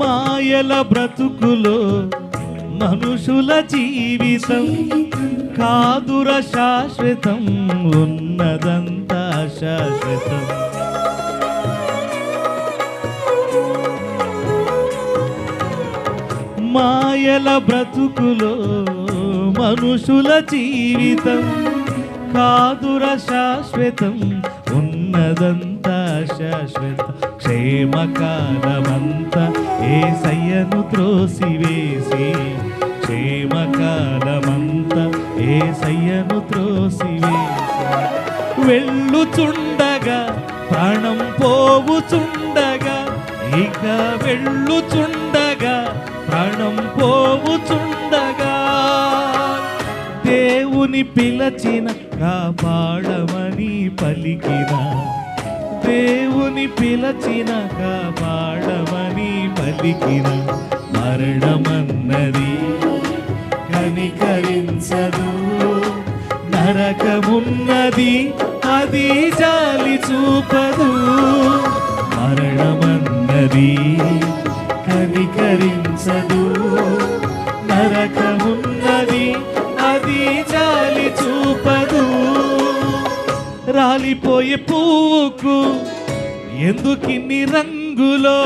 మాయల బ్రతుకులో మనుషుల జీవితం కాదుర శాశ్వతం ఉన్నదంతా శాశ్వతం. మాయల బ్రతుకులో మనుషుల జీవితం కాదుర శాశ్వతం ఉన్నదంతా శాశ్వతం క్షేమకాలమంత. ఏ సయ్యను త్రోసివేసి క్షేమకాలమంత. ఏ సయ్యను త్రోసివేసి వెళ్ళుచుండగా ప్రాణం పోవుచుండగా ఇక వెళ్ళుచుండగా ప్రాణం పోవుచుండగా దేవుని పిలచిన కాపాడమని పలికిన. దేవుని పిలచిన కాపాడమని పలికిన. మరణమన్నది కనికరించదు. నరకమున్నది అది జాలి చూపదు. మరణమన్నది కనికరించదు. నరకమున్నది అది జాలి చూపదు. రాలిపోయే పువ్వుకు ఎందుకిన్ని రంగులో